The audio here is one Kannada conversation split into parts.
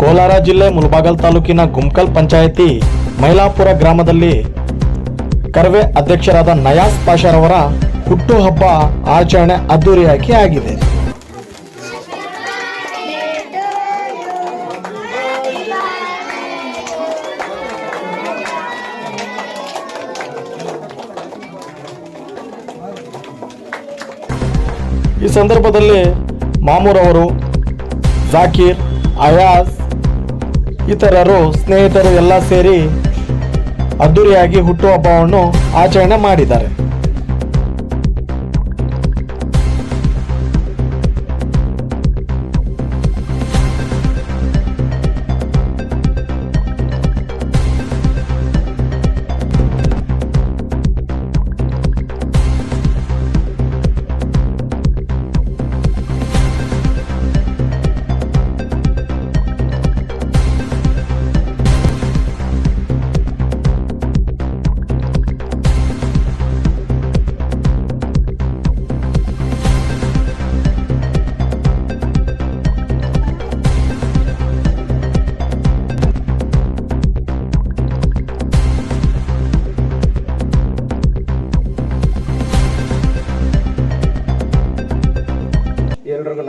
ಕೋಲಾರ ಜಿಲ್ಲೆ ಮುಲ್ಬಾಗಲ್ ತಾಲೂಕಿನ ಗುಮ್ಕಲ್ ಪಂಚಾಯಿತಿ ಮೈಲಾಪುರ ಗ್ರಾಮದಲ್ಲಿ ಕರ್ವೆ ಅಧ್ಯಕ್ಷರಾದ ನಯಾಸ್ ಪಾಷರವರ ಹುಟ್ಟುಹಬ್ಬ ಆಚರಣೆ ಅದ್ದೂರಿಯಾಗಿ ಆಗಿದೆ. ಈ ಸಂದರ್ಭದಲ್ಲಿ ಮಾಮೂರ್ ಅವರು, ಜಾಕೀರ್, ಅಯಾಜ್ ಇತರರು ಸ್ನೇಹಿತರು ಎಲ್ಲ ಸೇರಿ ಅದ್ದೂರಿಯಾಗಿ ಹುಟ್ಟುಹಬ್ಬವನ್ನು ಆಚರಣೆ ಮಾಡಿದ್ದಾರೆ.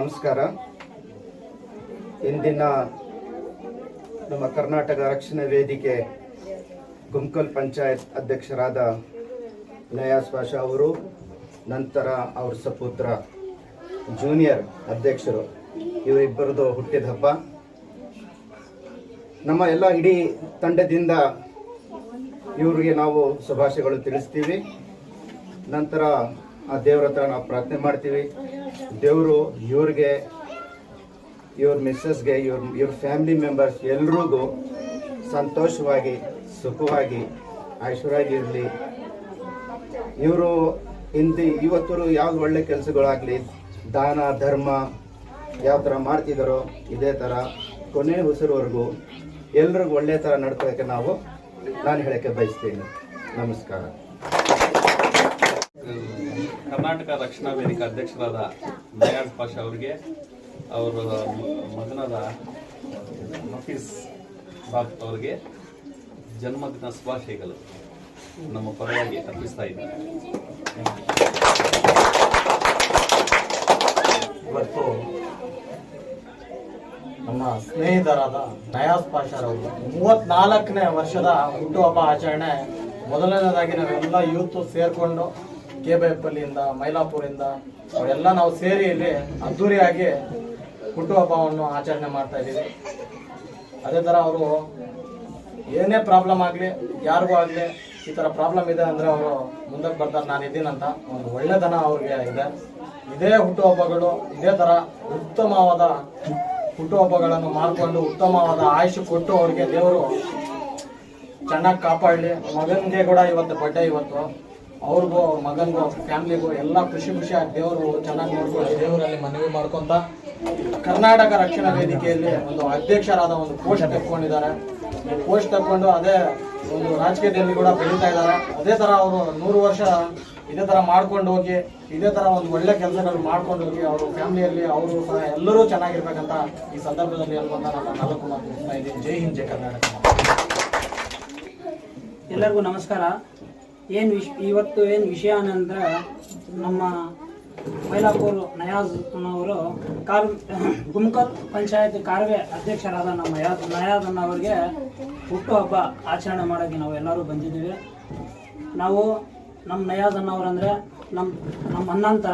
ನಮಸ್ಕಾರ. ಇಂದಿನ ನಮ್ಮ ಕರ್ನಾಟಕ ರಕ್ಷಣಾ ವೇದಿಕೆ ಗುಮ್ಕಲ್ ಪಂಚಾಯತ್ ಅಧ್ಯಕ್ಷರಾದ ನಯಾಸ್ ಪಾಷಾ ಅವರು, ನಂತರ ಅವ್ರ ಸಪುತ್ರ ಜೂನಿಯರ್ ಅಧ್ಯಕ್ಷರು, ಇವರಿಬ್ಬರದು ಹುಟ್ಟಿದ ಹಬ್ಬ. ನಮ್ಮ ಎಲ್ಲ ಇಡೀ ತಂಡದಿಂದ ಇವರಿಗೆ ನಾವು ಶುಭಾಶಯಗಳು ತಿಳಿಸ್ತೀವಿ. ನಂತರ ಆ ದೇವ್ರ ಹತ್ರ ನಾವು ಪ್ರಾರ್ಥನೆ ಮಾಡ್ತೀವಿ. ದೇವರು ಇವ್ರಿಗೆ, ಇವ್ರ ಮಿಸ್ಸಸ್ಗೆ ಇವ್ರ ಇವ್ರ ಫ್ಯಾಮಿಲಿ ಮೆಂಬರ್ಸ್ ಎಲ್ರಿಗೂ ಸಂತೋಷವಾಗಿ, ಸುಖವಾಗಿ ಐಶ್ವರ್ಯವಾಗಿರಲಿ ಇವರು ಹಿಂದೆ ಇವತ್ತು ಯಾವ್ದು ಒಳ್ಳೆ ಕೆಲಸಗಳಾಗಲಿ, ದಾನ, ಧರ್ಮ ಯಾವ ಥರ ಮಾಡ್ತಿದ್ದಾರೋ ಇದೇ ಥರ ಕೊನೆ ಉಸಿರುವರೆಗೂ ಎಲ್ರಿಗೂ ಒಳ್ಳೆ ಥರ ನಡ್ಕೋಕ್ಕೆ ನಾವು ನಾನು ಹೇಳೋಕ್ಕೆ ಬಯಸ್ತೀನಿ. ನಮಸ್ಕಾರ. ಕರ್ನಾಟಕ ರಕ್ಷಣಾ ವೇದಿಕೆ ಅಧ್ಯಕ್ಷರಾದ ನಯಾಜ್ ಪಾಷ ಅವರಿಗೆ, ಅವರ ಮಗನಾದ ನಫೀಸ್ ಸಾಬ್ ಅವರಿಗೆ ಜನ್ಮದಿನ ಶುಭಾಶಯಗಳು. ನಮ್ಮ ಪರವಾಗಿ ಅರ್ಪಿಸ್ತಾ ಇದ್ದಾರೆ ನಮ್ಮ ಸ್ನೇಹಿತರಾದ ನಯಾಜ್ ಪಾಷಾರವರು ಮೂವತ್ನಾಲ್ಕನೇ ವರ್ಷದ ಹುಟ್ಟುಹಬ್ಬ ಆಚರಣೆ, ಮೊದಲನೇದಾಗಿ ನಾವೆಲ್ಲ ಯೂತ್ ಸೇರ್ಕೊಂಡು ಕೆ ಬೈಪಲ್ಲಿಯಿಂದ ಮೈಲಾಪುರಿಂದ ಅವರೆಲ್ಲ ನಾವು ಸೇರಿ ಇಲ್ಲಿ ಅದ್ದೂರಿಯಾಗಿ ಹುಟ್ಟುಹಬ್ಬವನ್ನು ಆಚರಣೆ ಮಾಡ್ತಾ ಇದ್ದೀವಿ. ಅದೇ ಥರ ಅವರು ಏನೇ ಪ್ರಾಬ್ಲಮ್ ಆಗಲಿ, ಯಾರಿಗೂ ಆಗಲಿ ಈ ಥರ ಪ್ರಾಬ್ಲಮ್ ಇದೆ ಅಂದರೆ ಅವರು ಮುಂದಕ್ಕೆ ಬರ್ತಾರೆ, ನಾನು ಇದ್ದೀನಂತ ಒಂದು ಒಳ್ಳೆತನ ಅವ್ರಿಗೆ ಇದೆ. ಇದೇ ಹುಟ್ಟುಹಬ್ಬಗಳು, ಇದೇ ಥರ ಉತ್ತಮವಾದ ಹುಟ್ಟುಹಬ್ಬಗಳನ್ನು ಮಾಡಿಕೊಂಡು ಉತ್ತಮವಾದ ಆಯುಷ್ ಕೊಟ್ಟು ಅವ್ರಿಗೆ ದೇವರು ಚೆನ್ನಾಗಿ ಕಾಪಾಡಲಿ. ಮಗನಿಗೆ ಕೂಡ ಇವತ್ತು ಬಡ್ಡೆ ಇವತ್ತು. ಅವ್ರಿಗೂ, ಅವ್ರ ಮಗನಿಗೂ ಫ್ಯಾಮ್ಲಿಗೂ ಎಲ್ಲ ಖುಷಿ ಖುಷಿಯಾಗಿ ದೇವರು ಚೆನ್ನಾಗಿ ನೋಡ್ಕೊಳ್ಳಿ ದೇವರಲ್ಲಿ ಮನವಿ ಮಾಡ್ಕೊಂತ ಕರ್ನಾಟಕ ರಕ್ಷಣಾ ವೇದಿಕೆಯಲ್ಲಿ ಒಂದು ಅಧ್ಯಕ್ಷರಾದ ಒಂದು ಪೋಸ್ಟ್ ತೆಕ್ಕೊಂಡಿದ್ದಾರೆ. ಪೋಸ್ಟ್ ತಕ್ಕೊಂಡು ಅದೇ ಒಂದು ರಾಜಕೀಯದಲ್ಲಿ ಕೂಡ ಬೆಳೀತಾ ಇದ್ದಾರೆ. ಅದೇ ತರ ಅವರು ನೂರು ವರ್ಷ ಇದೇ ತರ ಮಾಡ್ಕೊಂಡು ಹೋಗಿ, ಇದೇ ತರ ಒಂದು ಒಳ್ಳೆ ಕೆಲಸಗಳು ಮಾಡ್ಕೊಂಡು ಹೋಗಿ ಅವರು ಫ್ಯಾಮಿಲಿಯಲ್ಲಿ ಅವರು ಸಹ ಎಲ್ಲರೂ ಚೆನ್ನಾಗಿರ್ಬೇಕಂತ ಈ ಸಂದರ್ಭದಲ್ಲಿ ಹೇಳ್ಕೊಂತ ನನ್ನ ನಾಲ್ಕು ಮಾತು ಇದ್ದೀನಿ. ಜೈ ಹಿಂದ್, ಜೈ ಕರ್ನಾಟಕ. ಎಲ್ಲರಿಗೂ ನಮಸ್ಕಾರ. ಏನು ವಿಶ್ ಇವತ್ತು ಏನು ವಿಷಯ ಅಂದರೆ ನಮ್ಮ ಮೈಲಾಪುರ್ ನಯಾಜ್ ಅನ್ನೋರು ಕಾರ್ ಗುಮ್ಕಲ್ ಪಂಚಾಯತ್ ಕಾರ್ವೆ ಅಧ್ಯಕ್ಷರಾದ ನಮ್ಮ ನಯಾಜ್ ಅನ್ನೋರಿಗೆ ಹುಟ್ಟುಹಬ್ಬ ಆಚರಣೆ ಮಾಡೋಕ್ಕೆ ನಾವು ಎಲ್ಲರೂ ಬಂದಿದ್ದೀವಿ. ನಾವು ನಮ್ಮ ನಯಾಜ್ ಅನ್ನೋರಂದ್ರೆ ನಮ್ಮ ನಮ್ಮ ಅನ್ನಂತ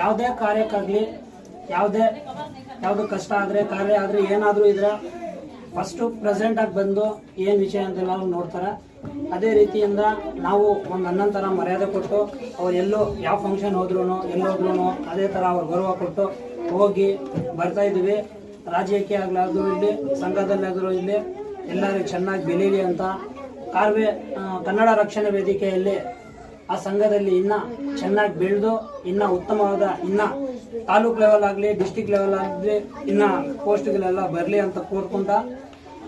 ಯಾವುದೇ ಕಾರ್ಯಕ್ಕಾಗಲಿ, ಯಾವುದೇ ಯಾವುದು ಕಷ್ಟ ಆದರೆ, ಕಾರ್ಯ ಆದರೆ ಏನಾದರೂ ಇದ್ರೆ ಫಸ್ಟು ಪ್ರೆಸೆಂಟಾಗಿ ಬಂದು ಏನು ವಿಷಯ ಅಂತೆಲ್ಲ ಅವ್ರು ನೋಡ್ತಾರೆ. ಅದೇ ರೀತಿಯಿಂದ ನಾವು ಒಂದು ಅಣ್ಣನ ಥರ ಮರ್ಯಾದೆ ಕೊಟ್ಟು ಅವ್ರು ಎಲ್ಲೋ ಯಾವ ಫಂಕ್ಷನ್ ಹೋದ್ರೂ ಎಲ್ಲೋದ್ರೂ ಅದೇ ಥರ ಅವ್ರು ಗೌರವ ಕೊಟ್ಟು ಹೋಗಿ ಬರ್ತಾ ಇದ್ದೀವಿ ರಾಜ್ಯಕ್ಕೆ ಆಗಲಾದ್ರು ಇಲ್ಲಿ ಸಂಘದಲ್ಲಾದರೂ ಇಲ್ಲಿ, ಎಲ್ಲರೂ ಚೆನ್ನಾಗಿ ಬೆಳೀಲಿ ಅಂತ. ಕಾರ್ವೆ ಕನ್ನಡ ರಕ್ಷಣೆ ವೇದಿಕೆಯಲ್ಲಿ ಆ ಸಂಘದಲ್ಲಿ ಇನ್ನ ಚೆನ್ನಾಗಿ ಬೆಳೆದು, ಇನ್ನ ಉತ್ತಮವಾದ, ಇನ್ನ ತಾಲೂಕ್ ಲೆವೆಲ್ ಆಗಲಿ ಡಿಸ್ಟಿಕ್ ಲೆವೆಲ್ ಆಗಲಿ, ಇನ್ನ ಪೋಸ್ಟ್ಗಳೆಲ್ಲ ಬರಲಿ ಅಂತ ಕೋರ್ಕೊಂಡ.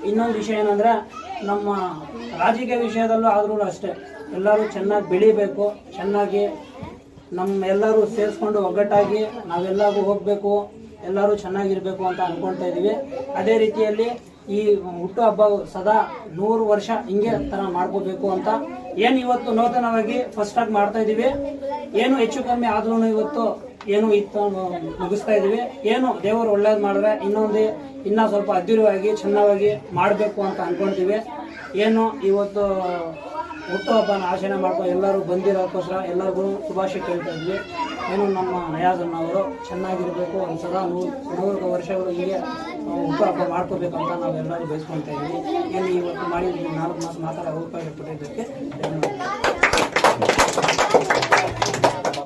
ಇನ್ನೊಂದು ವಿಷಯ ಏನಂದ್ರೆ, ನಮ್ಮ ರಾಜಕೀಯ ವಿಷಯದಲ್ಲೂ ಆದ್ರೂ ಅಷ್ಟೇ, ಎಲ್ಲರೂ ಚೆನ್ನಾಗಿ ಬೆಳಿಬೇಕು, ಚೆನ್ನಾಗಿ ನಮ್ಮ ಎಲ್ಲರೂ ಸೇರಿಸ್ಕೊಂಡು ಒಗ್ಗಟ್ಟಾಗಿ ನಾವೆಲ್ಲರೂ ಹೋಗಬೇಕು, ಎಲ್ಲರೂ ಚೆನ್ನಾಗಿರಬೇಕು ಅಂತ ಅಂದ್ಕೊಳ್ತಾ ಇದೀವಿ. ಅದೇ ರೀತಿಯಲ್ಲಿ ಈ ಹುಟ್ಟು ಹಬ್ಬ ಸದಾ ನೂರು ವರ್ಷ ಹಿಂಗೆ ಥರ ಮಾಡ್ಕೋಬೇಕು ಅಂತ ಏನು ಇವತ್ತು ನೂತನವಾಗಿ ಫಸ್ಟ್ ಆಗಿ ಮಾಡ್ತಾ ಇದೀವಿ. ಏನು ಹೆಚ್ಚು ಕಮ್ಮಿ ಆದ್ರೂ ಇವತ್ತು ಏನು ಇತ್ತು ಮುಗಿಸ್ತಾ ಇದೀವಿ. ಏನು ದೇವರು ಒಳ್ಳೇದು ಮಾಡಿದ್ರೆ ಇನ್ನೊಂದು, ಇನ್ನ ಸ್ವಲ್ಪ ಅದ್ದೂರಿಯಾಗಿ ಚೆನ್ನಾಗಿ ಮಾಡಬೇಕು ಅಂತ ಅನ್ಕೊಂತೀವಿ. ಏನು ಇವತ್ತು ಹುಟ್ಟುಹಬ್ಬನ ಆಚರಣೆ ಮಾಡ್ಕೊಂಡು ಎಲ್ಲರೂ ಬಂದಿರೋಕ್ಕೋಸ್ಕರ ಎಲ್ಲರಿಗೂ ಶುಭಾಶಯ ಕೇಳ್ತಾ ಇದ್ವಿ. ಏನು ನಮ್ಮ ನಯಾಜನ್ ಅವರು ಚೆನ್ನಾಗಿರ್ಬೇಕು ಒಂದು ಸದಾ ನೂರು ನೂರು ವರ್ಷಗಳು ಹೀಗೆ ಹುಟ್ಟುಹಬ್ಬ ಮಾಡ್ಕೋಬೇಕು ಅಂತ ನಾವು ಎಲ್ಲರೂ ಬಯಸ್ಕೊಳ್ತಾ ಇದ್ವಿ. ಏನು ಇವತ್ತು ಮಾಡಿದ್ವಿ ನಾಲ್ಕು ಮಾತು ಮಾತಾಡೋ ಉಪಯೋಗ ಕೊಟ್ಟಿದ್ದಕ್ಕೆ ಧನ್ಯವಾದ